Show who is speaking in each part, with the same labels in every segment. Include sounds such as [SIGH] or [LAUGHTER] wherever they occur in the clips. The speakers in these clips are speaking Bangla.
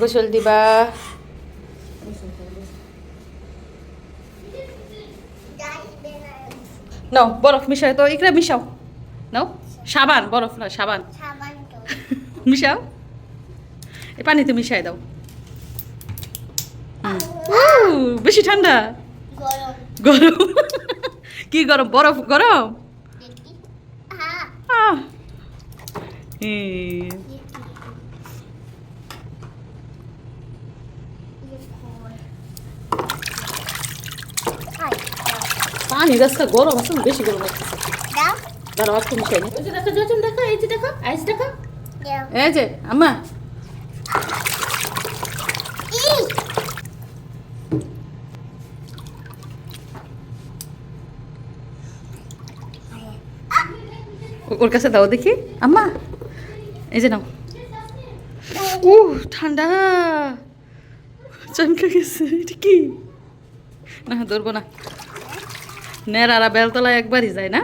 Speaker 1: গোসল দিবা। নাও বরফ মিশাও তো ইকরা মিশাও। নাও সাবান বরফ না সাবান। [LAUGHS] মিশাও। এই পানিতে মিশাই দাও। বেশি ঠান্ডা। গরম। [LAUGHS] কি গরম? বরফ গরম? আহ। পানি রাস্তা গরম আছে বেশি গরম লাগতেছে। দাঁড়াও একটু মিশাই নি। ওই যে দেখো জজন দেখো এই যে দেখো আইস দেখো। এই যে আম্মা। ও- ওর কাছে দাও দেখি। আম্মা এই যে নাও। উ ঠান্ডা। চমকে গেছে এটা কি? না ধরবো না। নেড়ারা বেলতলায় একবারই যায় না?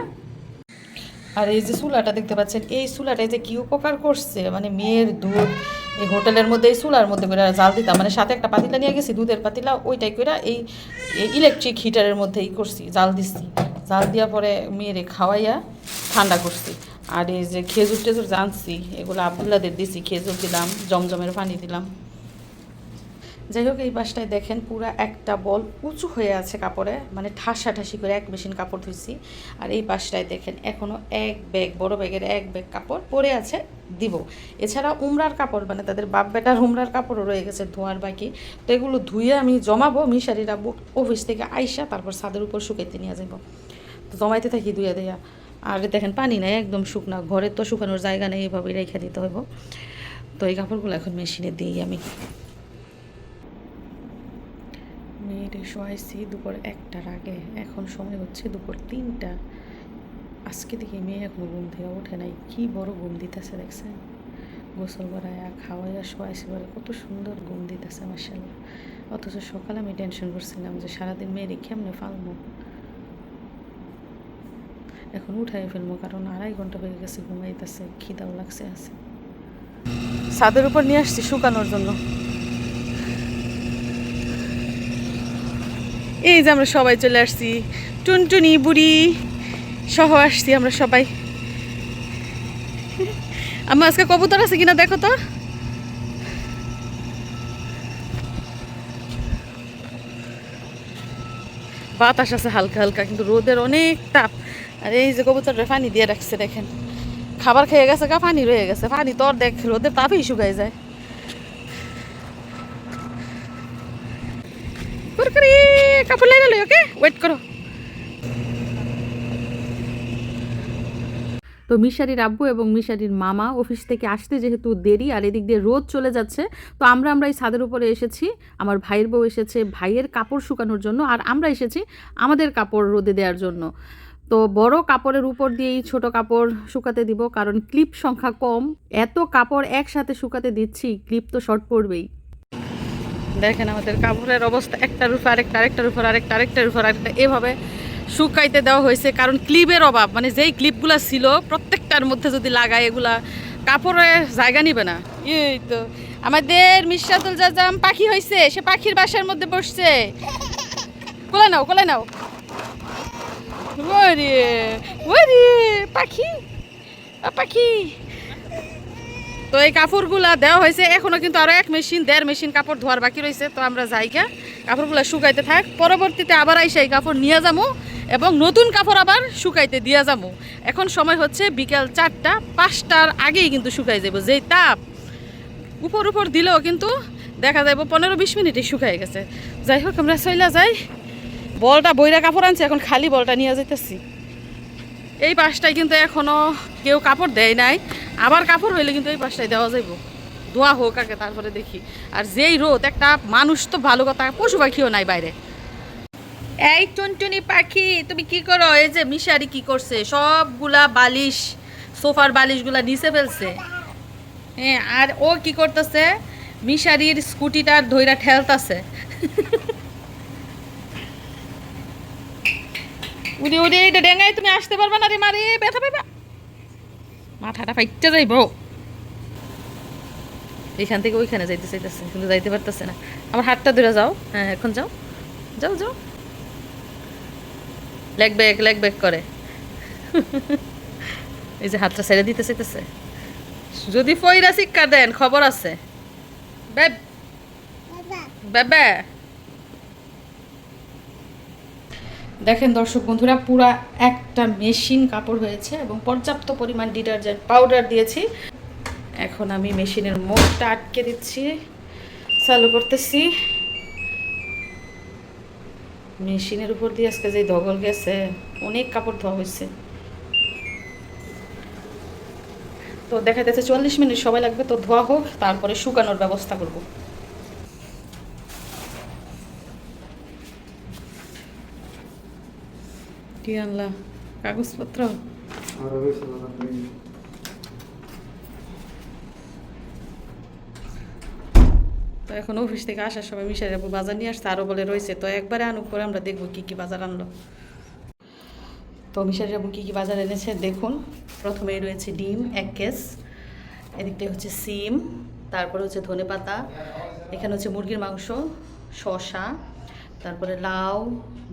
Speaker 1: আর এই যে চুলাটা দেখতে পাচ্ছেন, এই চুলাটায় যে কি উপকার করছে? মানে মেয়ের দুধ, এই হোটেলের মধ্যে, এই চুলার মধ্যে করে জাল দিতাম। মানে সাথে একটা পাতিলা নিয়ে গেছি, দুধের পাতিলা, ওইটাই করে এই ইলেকট্রিক হিটারের মধ্যে ই করছি, জাল দিচ্ছি জাল দেওয়ার পরে মেয়েরে খাওয়াইয়া ঠান্ডা করছি। আর এই যে খেজুর টেজুর জানছি, এগুলো আবদুল্লাদের দিছি, খেজুর দিলাম, জমজমের পানি দিলাম। যাই হোক, এই বাসটায় দেখেন পুরা একটা বল উঁচু হয়ে আছে কাপড়ে মানে ঠাসা ঠাসি করে এক মেশিন কাপড় ধুইছি। আর এই বাসটায় দেখেন এখনও এক ব্যাগ, বড় ব্যাগের এক ব্যাগ কাপড় পরে আছে দিব। এছাড়া উমরার কাপড় মানে তাদের বাপ বেটার উমরার কাপড়ও রয়ে গেছে ধোয়ার বাকি। তো এগুলো ধুয়ে আমি জমাবো, মিশারিরা অফিস থেকে আইসা তারপর ছাদের উপর শুকাইতে নিয়ে যাব তো জমাইতে থাকি ধুয়ে দেয়া। আর দেখেন পানি নাই, একদম শুকনা। ঘরে তো শুকানোর জায়গা নেই, এভাবেই রেখে দিতে হইব। তো এই কাপড়গুলো এখন মেশিনে দিই আমি। মেয়েরে শোয়াইছি দুপুর একটার আগে। এখন সময় হচ্ছে দুপুর তিনটা। আজকে দেখি মেয়ে এখনও ঘুম থেকে ওঠে নাই। কি বড় ঘুম দিতেছে দেখছেন? গোসল করায়া, খাওয়াইয়া শোয়াইছি বলে কত সুন্দর ঘুম দিতেছে মার্শাল্লাহ অথচ সকালে আমি টেনশন করছিলাম যে সারাদিন মেয়েরে কেমনে ফালবো? এখন উঠাই ফেলব কারণ আড়াই ঘণ্টা হয়ে গেছে ঘুমাইতেছে, খিদাও লাগছে, আছে। ছাদের উপর নিয়ে আসছি শুকানোর জন্য। এই যে আমরা সবাই চলে আসছি। টুনটুনি, বুড়ি সহ আসছি আমরা সবাই। আমার আজকে কবুতর আছে কিনা দেখো তো। বাতাস আছে হালকা হালকা, কিন্তু রোদের অনেক তাপ। আর এই যে কবুতরটা পানি দিয়ে রাখছে, দেখেন। খাবার খেয়ে গেছে গা, পানি রয়ে গেছে। পানি তো দেখ রোদের তাপেই শুকাই যায়। কাপড় ওকে ওয়েট করো তো মিশারির আব্বু এবং মিশারির মামা অফিস থেকে আসতে যেহেতু দেরি আর এদিক দিয়ে রোদ চলে যাচ্ছে, তো আমরা আমরা এই ছাদের উপরে এসেছি। আমার ভাইয়ের বউ এসেছে ভাইয়ের কাপড় শুকানোর জন্য আর আমরা এসেছি আমাদের কাপড় রোদে দেওয়ার জন্য। তো বড় কাপড়ের উপর দিয়েই ছোট কাপড় শুকাতে দিব, কারণ ক্লিপ সংখ্যা কম। এত কাপড় একসাথে শুকাতে দিচ্ছি, ক্লিপ তো শর্ট পড়বেই। দেখেন আমাদের কাপড়ের অবস্থা, একটার উপর আরেকটা, আরেকটার উপর আরেকটা, আরেকটার উপর আরেকটা। এভাবে শুকাইতে দেওয়া হয়েছে, কারণ ক্লিপের অভাব মানে যেই ক্লিপগুলো ছিল, প্রত্যেকটার মধ্যে যদি লাগায় এগুলা, কাপড়ে জায়গা নিবে না। এই তো, আমাদের মিশাতুল জাজাম পাখি হয়েছে সে পাখির বাসার মধ্যে বসছে। কোলে নাও কোলে নাও। পাখি পাখি। তো এই কাপড়গুলা দেওয়া হয়েছে। এখনও কিন্তু আরও এক মেশিন, দেড় মেশিন কাপড় ধোয়ার বাকি রয়েছে। তো আমরা যাইকা কাপড়গুলো শুকাইতে থাক। পরবর্তীতে আবার আইসা এই কাপড় নিয়ে যাব এবং নতুন কাপড় আবার শুকাইতে দিয়ে যাব এখন সময় হচ্ছে বিকাল চারটা, পাঁচটার আগেই কিন্তু শুকাই যাব যেই তাপ উপর উপর দিলেও কিন্তু দেখা যাবে পনেরো বিশ মিনিটে শুকাই গেছে। যাই হোক, আমরা চইলা যাই। বলটা বইরা কাপড় আনছি, এখন খালি বলটা নিয়ে যাইতেছি। এই পাশটায় কিন্তু এখনও কেউ কাপড় দেয় নাই। আবার কাপড় হইলে কিন্তু এই পাশটায় দেওয়া যাইব। ধোয়া হোক আগে তারপরে দেখি। আর যেই রোদ, একটা মানুষ তো ভালো কথা, পশু পাখিও নাই বাইরে। এই টুনটুনি পাখি, তুমি কি করো? এই যে মিশারি কি করছে? সবগুলা বালিশ, সোফার বালিশগুলা নিচে ফেলছে। হ্যাঁ আর ও কি করতেছে? মিশারির স্কুটিটার ধইরা ঠেলতাছে। [LAUGHS] উড়ে উড়ে এটা ডেঙ্গাই তুমি আসতে পারবে না রে মারে ব্যথা পাইবা। মাথাটা ফাইটতে যাইব। এখান থেকে ওইখানে যাইতে চাইতেছে কিন্তু যাইতে পারতেছে না। আমার হাতটা ধরে যাও। হ্যাঁ এখন যাও। যাও যাও। লেগ ব্যাক লেগ ব্যাক করে। [LAUGHS] এই যে হাতটা ছেড়ে দিতে চাইতেছে। যদি ফইরা শিক্ষা দেন খবর আছে। ব্যাব ব্যাবা দেখেন দর্শক বন্ধুরা, পুরা একটা মেশিন কাপড় হয়েছে এবং পর্যাপ্ত পরিমাণ ডিটারজেন্ট পাউডার দিয়েছি। এখন আমি মেশিনের মুখটা আটকে দিচ্ছি। চালু করতেছি। মেশিনের উপর দিয়ে আজকে যে ধগল গেছে, অনেক কাপড় ধোয়া হয়েছে। তো দেখা যাচ্ছে চল্লিশ মিনিট সময় লাগবে, তো ধোয়া হোক, তারপরে শুকানোর ব্যবস্থা করব। কি আনলা? কাগজপত্র। তো এখন অফিস থেকে আসার সময় মিশাই যাব বাজার নিয়ে আসতে আরও বলে রয়েছে তো একবারে আনুক করে আমরা দেখব কী কী বাজার আনলো। তো মিশাই যাব কী কী বাজার এনেছে দেখুন। প্রথমেই রয়েছে ডিম এক কেস। এদিকটায় হচ্ছে সিম তারপরে হচ্ছে ধনে পাতা এখানে হচ্ছে মুরগির মাংস শসা তারপরে লাউ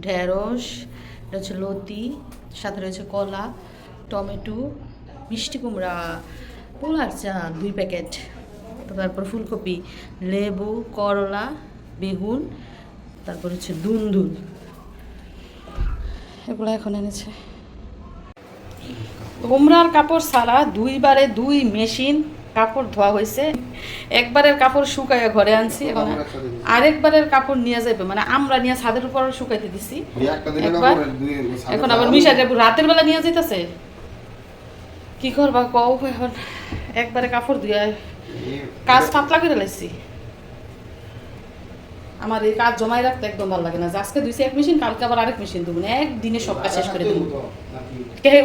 Speaker 1: ঢেঁড়স এটা হচ্ছে লতি, সাথে রয়েছে কলা, টমেটো, মিষ্টি কুমড়া পোলার চা, দুই প্যাকেট। তারপর ফুলকপি, লেবু, করলা, বেগুন, তারপর হচ্ছে দুন্দুল। এগুলো এখন এনেছে। তোমরার কাপড় সারা দুইবারে দুই মেশিন কাপড় ধোয়া হয়েছে। একবারের কাপড় শুকাইয়া ঘরে আনছি এখন আরেকবারের কাপড় নিয়ে যাবে মানে আমরা নিয়ে ছাদের উপর শুকাইতে দিছি। একবার। এখন আবার। মিশা যাব রাতের বেলা নিয়ে যেতেছে কি করবা কও এখন? একবারে কাপড় দিয়ে
Speaker 2: এই-
Speaker 1: কাজ পাতলা করে লাইছি। আমার এই কাজ জমাই রাখতে একদম ভালো লাগে না। আজকে দুইশো এক মেশিন কালকে আবার আরেক মেশিন দেবো না একদিনে সব কাজ শেষ করে দেবো?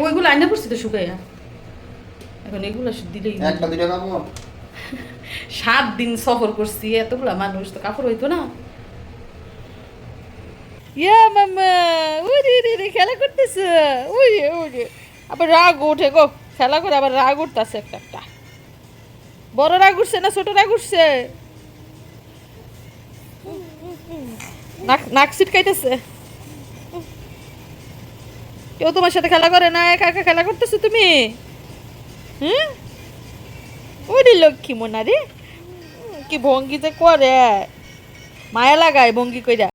Speaker 1: ওইগুলো আইনা পড়ছি তো শুকাইয়া? এখন এগুলো দিলেই
Speaker 2: একটা দিলে কাপড়
Speaker 1: সাত দিন সফর করছি এতগুলা মানুষ তো কাপড় হইতো না। ইয়া মামা উরি রে রে খেলা করতেছে। উরি উরি আবার রাগ গো খেলা করে আবার রাগ উঠতেছে একটা একটা। বড় রাগ উঠছে না ছোট রাগ উঠছে? নাক নাক ছিটকাইতেছে। কেউ তোমার সাথে খেলা করে না একা একা খেলা করতেছো তুমি? হুম? ওরে লক্ষ্মী মোনা রে। কি ভঙ্গি যে করে। মায়া লাগায় ভঙ্গি কইরা।